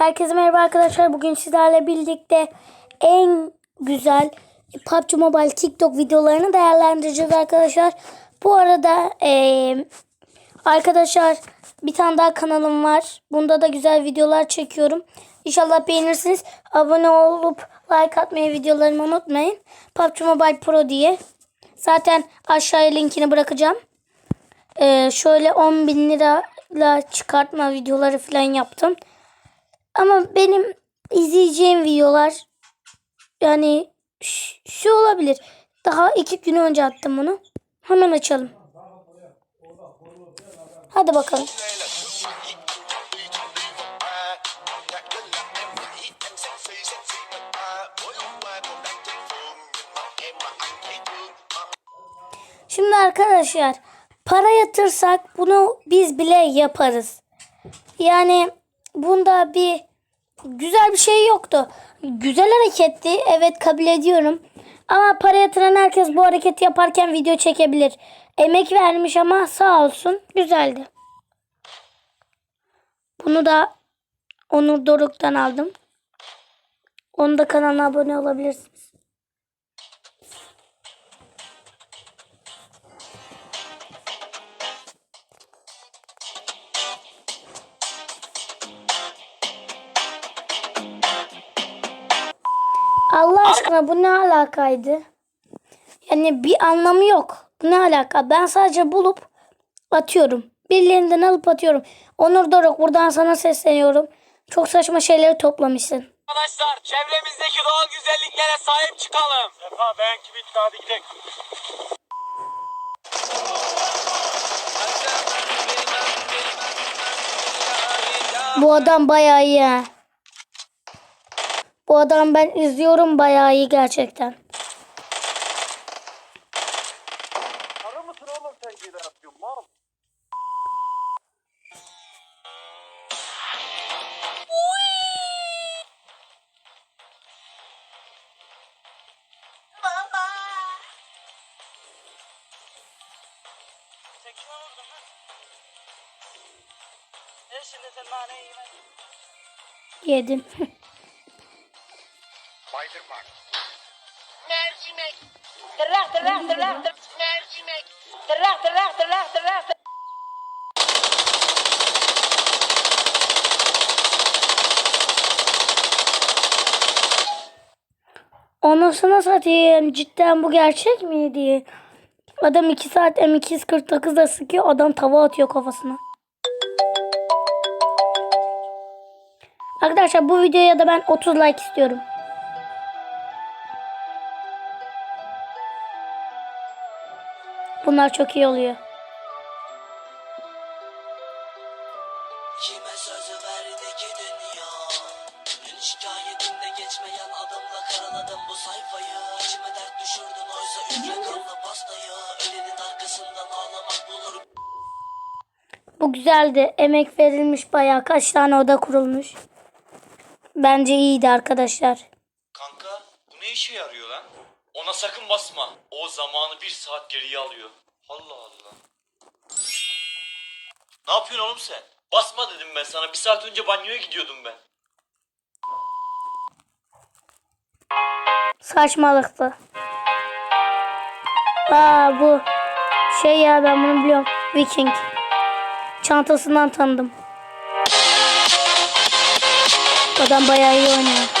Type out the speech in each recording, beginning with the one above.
Herkese merhaba arkadaşlar. Bugün sizlerle birlikte en güzel PUBG Mobile TikTok videolarını değerlendireceğiz arkadaşlar. Bu arada eee, arkadaşlar bir tane daha kanalım var. Bunda da güzel videolar çekiyorum. İnşallah beğenirsiniz. Abone olup like atmayı videolarımı unutmayın. PUBG Mobile Pro diye. Zaten aşağıya linkini bırakacağım. Ee, şöyle 10 bin lirayla çıkartma videoları falan yaptım. Ama benim izleyeceğim videolar yani şu olabilir. Daha iki gün önce attım bunu. Hemen açalım. Hadi bakalım. Şimdi arkadaşlar para yatırsak bunu biz bile yaparız. Yani bunda bir güzel bir şey yoktu. Güzel hareketti. Evet kabul ediyorum. Ama para yatıran herkes bu hareketi yaparken video çekebilir. Emek vermiş ama sağ olsun güzeldi. Bunu da Onur Doruk'tan aldım. Onun da kanalına abone olabilirsiniz. Allah aşkına bu ne alakaydı? Yani bir anlamı yok. Bu ne alaka? Ben sadece bulup atıyorum. Birilerinden alıp atıyorum. Onur Doruk buradan sana sesleniyorum. Çok saçma şeyleri toplamışsın. Arkadaşlar çevremizdeki doğal güzelliklere sahip çıkalım. Sefa ben kibit hadi gidelim. Bu adam bayağı iyi ha. Bu adam ben izliyorum bayağı iyi gerçekten. Karı mısın oğlum sen geri atıyorsun mal? Sen Yedim. Mercimek. Tırnak tırnak tırnak tırnak. Mercimek. Tırnak tırnak tırnak tırnak. Anasını satayım. Cidden bu gerçek miydi? Adam 2 saat M249'da sıkıyor. Adam tava atıyor kafasına. Arkadaşlar bu videoya da ben 30 like istiyorum. Bunlar çok iyi oluyor. Kime sözü verdi ki dünya Dün şikayetimde geçmeyen adımla karaladım bu sayfayı İçime dert düşürdün oysa ücret kanlı pastayı Ölünün arkasından ağlamak bulur Bu güzeldi. Emek verilmiş bayağı. Kaç tane oda kurulmuş. Bence iyiydi arkadaşlar. Kanka bu ne işe yarıyor lan? Ona sakın basma. O zamanı bir saat geriye alıyor. Allah Allah. Ne yapıyorsun oğlum sen? Basma dedim ben sana. Bir saat önce banyoya gidiyordum ben. Saçmalıktı. Aa bu şey ya ben bunu biliyorum. Viking. Çantasından tanıdım. Adam bayağı iyi oynuyor.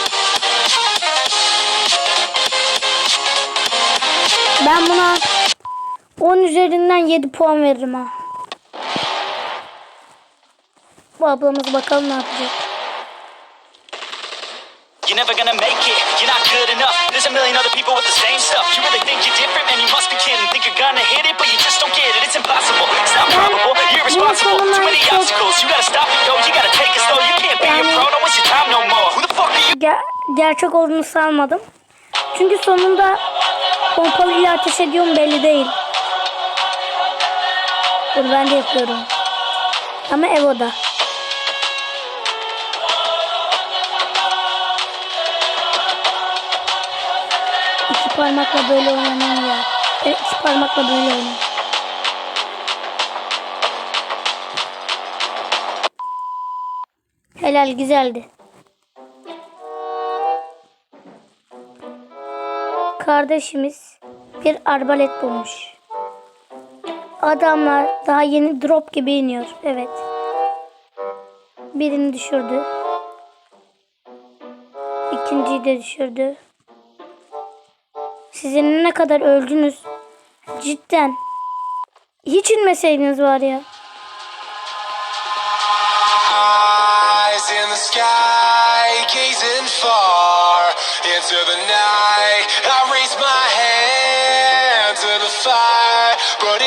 Ben buna 10 üzerinden 7 puan veririm ha. Bu ablamız bakalım ne yapacak. You're never gonna make it, you're not good enough. There's a million other people with the same stuff. You really think you're different, man, you must be kidding. Think you're gonna hit it, but you just don't get it. It's impossible, it's not probable, you're irresponsible Too many obstacles, you gotta stop. İt, yo You gotta take it slow, you can't be a pro. Don't waste your time no more. Who the fuck are you? Ger- gerçek olduğunu sanmadım. Çünkü sonunda pompalı ile ateş ediyorum belli değil. Dur ben de yapıyorum. Ama Evo'da. İki parmakla böyle oynanıyor ya. Ben iki parmakla böyle oynuyorum. Helal güzeldi. Kardeşimiz bir arbalet bulmuş. Adamlar daha yeni drop gibi iniyor. Evet. Birini düşürdü. İkinciyi de düşürdü. Sizin ne kadar öldünüz. Cidden. Hiç inmeseydiniz var ya. eyes in the sky, gazing far into the night.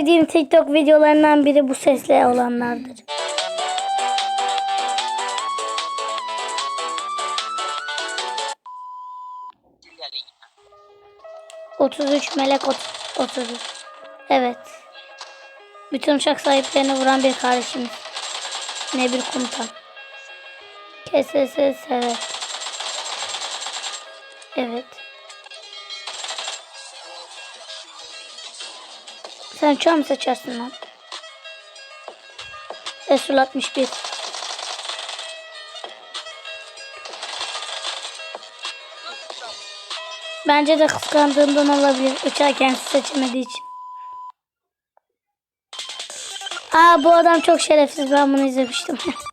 Sevdiğim TikTok videolarından biri bu sesle olanlardır. Otuz üç melek ot- otuz üç. Evet. Bütün uçak sahiplerini vuran bir kardeşimiz. Ne bir komutan. KSS evet. Evet. Sen uçağı mı seçersin lan? Resul 61. Bence de kıskandığından olabilir. Uçağı kendisi seçemediği için. Aa bu adam çok şerefsiz. Ben bunu izlemiştim.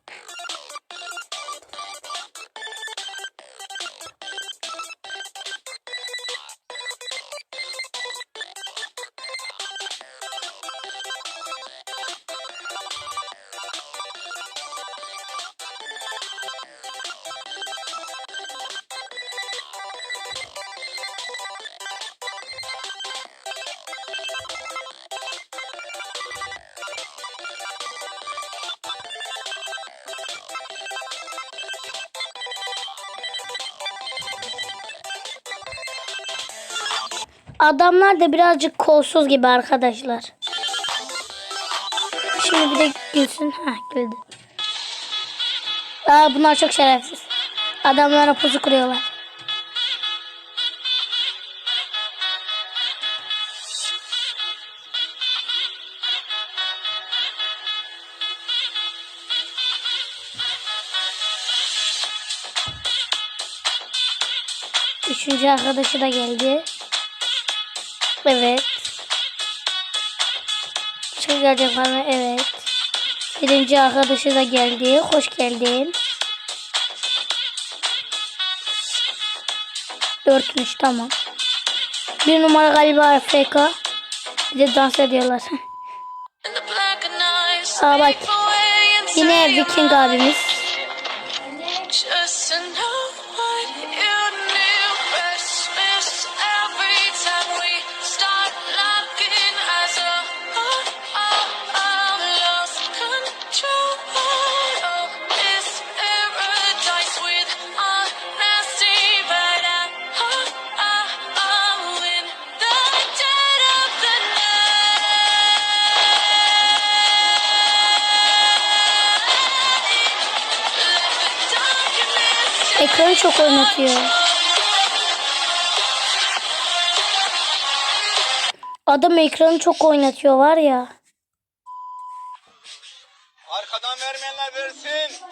Adamlar da birazcık kolsuz gibi arkadaşlar. Şimdi bir de gülsün. Ha güldü. Aa bunlar çok şerefsiz. Adamlara pusu kuruyorlar. Üçüncü arkadaşı da geldi. Evet. Şey gelecek bana evet. Birinci arkadaşı da geldi. Hoş geldin. Dörtmüş tamam. Bir numara galiba FK. Bir de dans ediyorlar. Aa bak. Yine Viking abimiz. Ekranı çok oynatıyor. Adam ekranı çok oynatıyor var ya. Arkadan vermeyenler versin.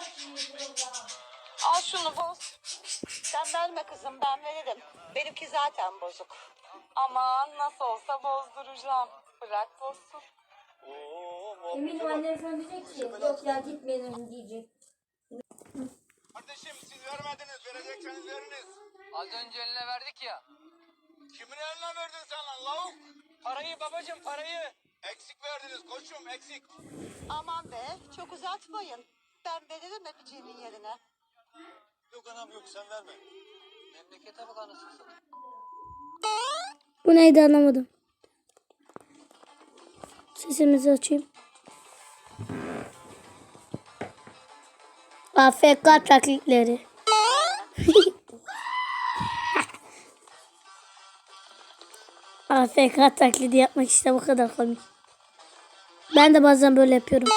Al şunu boz. Sen verme kızım ben veririm. Benimki zaten bozuk. Aman nasıl olsa bozduracağım. Bırak bozsun. Eminim annem sana diyecek ki yok ya gitmeyelim diyecek. Geçenleriniz. Az önce eline verdik ya. Kimin eline verdin sen lan lavuk? Parayı babacım parayı. Eksik verdiniz koçum eksik. Aman be çok uzatmayın. Ben veririm öpeceğimin yerine. Yok anam yok sen verme. Memlekete bak anasını satayım. Bu neydi anlamadım. Sesimizi açayım. AFK taklitleri. AFK taklidi yapmak işte bu kadar komik. Ben de bazen böyle yapıyorum.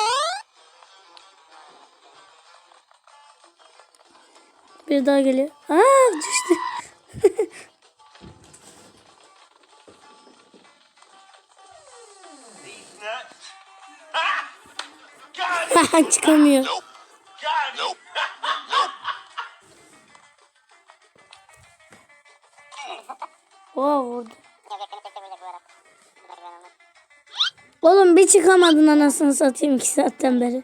Bir daha geliyor. Aa düştü. Çıkamıyor. Wow vurdu. Oğlum bir çıkamadın anasını satayım iki saatten beri.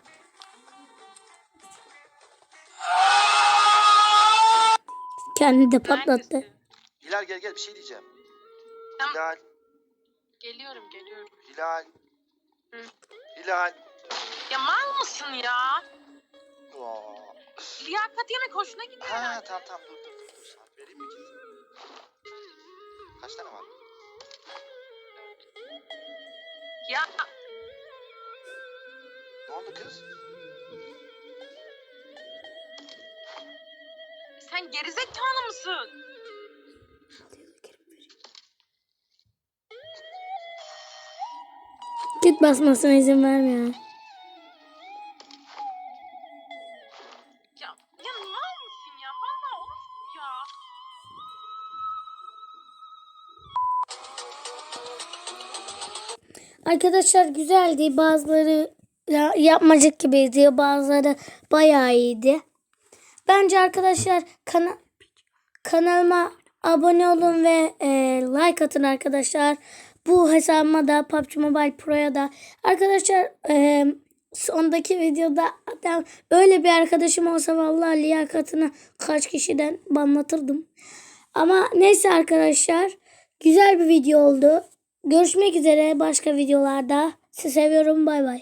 Kendi de patlattı. Hilal gel gel bir şey diyeceğim. Hilal, Geliyorum geliyorum. Hilal. Hilal. Ya mal mısın ya? Oo. Liyakat yemek hoşuna gidiyor. Ha tamam tamam dur dur dur. Saat vereyim mi ki? Kaç tane var? Ya Ne oldu kız? sen gerizekalı mısın? Git basmasına izin vermiyor. Arkadaşlar güzeldi. Bazıları ya, yapmacık gibiydi. Bazıları bayağı iyiydi. Bence arkadaşlar kana kanalıma abone olun ve e, like atın arkadaşlar. Bu hesabıma da PUBG Mobile Pro'ya da. Arkadaşlar e, sondaki videoda adam öyle bir arkadaşım olsa vallahi liyakatını kaç kişiden banlatırdım. Ama neyse arkadaşlar güzel bir video oldu. Görüşmek üzere başka videolarda. Sizi seviyorum. Bay bay.